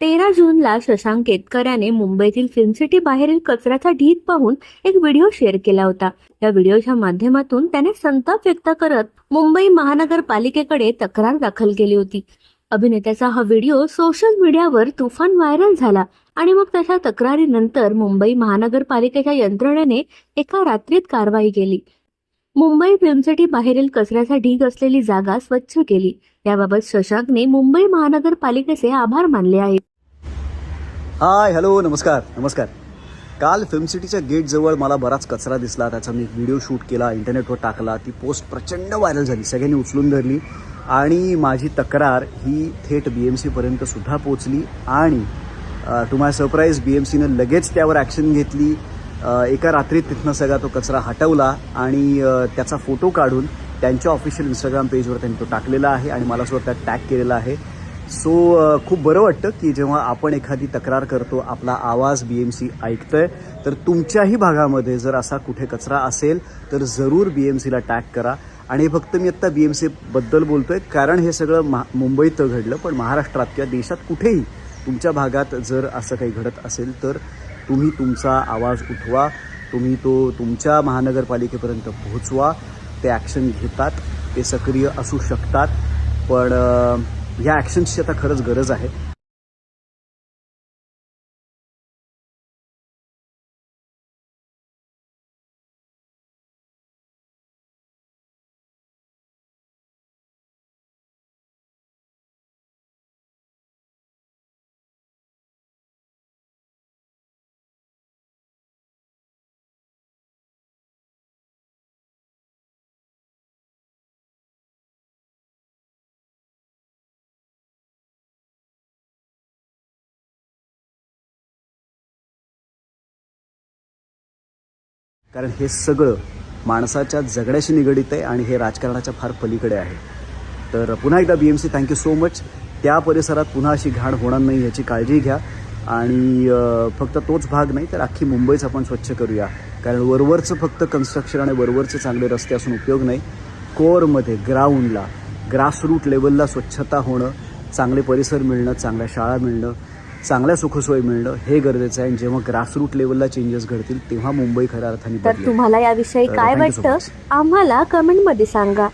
तेरा जूनला शशांक केतकऱ्याने मुंबईतील फिल्म सिटी बाहेरील कचऱ्याचा ढीग पाहून एक व्हिडिओ शेअर केला होता. या व्हिडिओच्या माध्यमातून त्याने संताप व्यक्त करत मुंबई महानगरपालिकेकडे तक्रार दाखल केली होती. अभिनेत्याचा हा व्हिडिओ सोशल मीडियावर तुफान व्हायरल झाला आणि मग त्याच्या तक्रारीनंतर मुंबई महानगरपालिकेच्या यंत्रणेने एका रात्रीत कारवाई केली. मुंबई फिल्मसिटी बाहेरील कचऱ्याचा ढीग असलेली जागा स्वच्छ केली. याबाबत शशांकने मुंबई महानगरपालिकेचे आभार मानले आहेत. हाय हॅलो नमस्कार नमस्कार. काल फिल्म सिटीच्या गेटजवळ मला बराच कचरा दिसला. त्याचा मी एक व्हिडिओ शूट केला इंटरनेटवर टाकला. ती पोस्ट प्रचंड व्हायरल झाली. सगळ्यांनी उचलून धरली. आणि माझी तक्रार ही थेट बी एम सीपर्यंत सुद्धा पोचली आणि to my surprise B M सीनं लगेच त्यावर ॲक्शन घेतली. एका रात्रीत तिथनं सगळा तो कचरा हटवला. आणि त्याचा फोटो काढून त्यांच्या ऑफिशियल इंस्टाग्राम पेजवर त्यांनी तो टाकलेला आहे. आणि मला सुद्धा त्यात टॅग केलेला आहे. सो खूप बरं वाटतं की जेव्हा आपण एखादी तक्रार करतो आपला आवाज बी एम सी ऐकतोय तर तुमच्याही भागामध्ये जर असा कुठे कचरा असेल तर जरूर बी एम सीला टॅग करा. आणि हे फक्त मी आत्ता बी एम सीबद्दल बोलतो आहे कारण हे सगळं महा मुंबईत घडलं पण महाराष्ट्रात किंवा देशात कुठेही तुमच्या भागात जर असं काही घडत असेल तर तुम्ही तुमचा आवाज उठवा तुम्ही तो तुमच्या महानगरपालिकेपर्यंत पोहोचवा ते ॲक्शन घेतात ते सक्रिय असू शकतात. पण या ॲक्शन्सची आता खरंच गरज आहे. कारण हे सगळं माणसाच्या जगण्याशी निगडित आहे आणि हे राजकारणाच्या फार पलीकडे आहे. तर पुन्हा एकदा B M C thank you so much त्या परिसरात पुन्हा अशी घाण होणार नाही याची काळजी घ्या. आणि फक्त तोच भाग नाही तर अख्खी मुंबईच आपण स्वच्छ करूया. कारण वरवरचं फक्त कन्स्ट्रक्शन आणि वरवरचे चांगले रस्ते असून उपयोग नाही. कोअरमध्ये ग्राउंडला ग्रासरूट लेवलला स्वच्छता होणं चांगले परिसर मिळणं चांगल्या शाळा मिळणं चांगल्या सुखसोयी मिळणं हे गरजेचं आहे. आणि जेव्हा ग्रासरूट लेवलला चेंजेस घडतील तेव्हा मुंबई खऱ्या अर्थाने तर तुम्हाला याविषयी काय वाटतं. आम्हाला कमेंटमध्ये सांगा.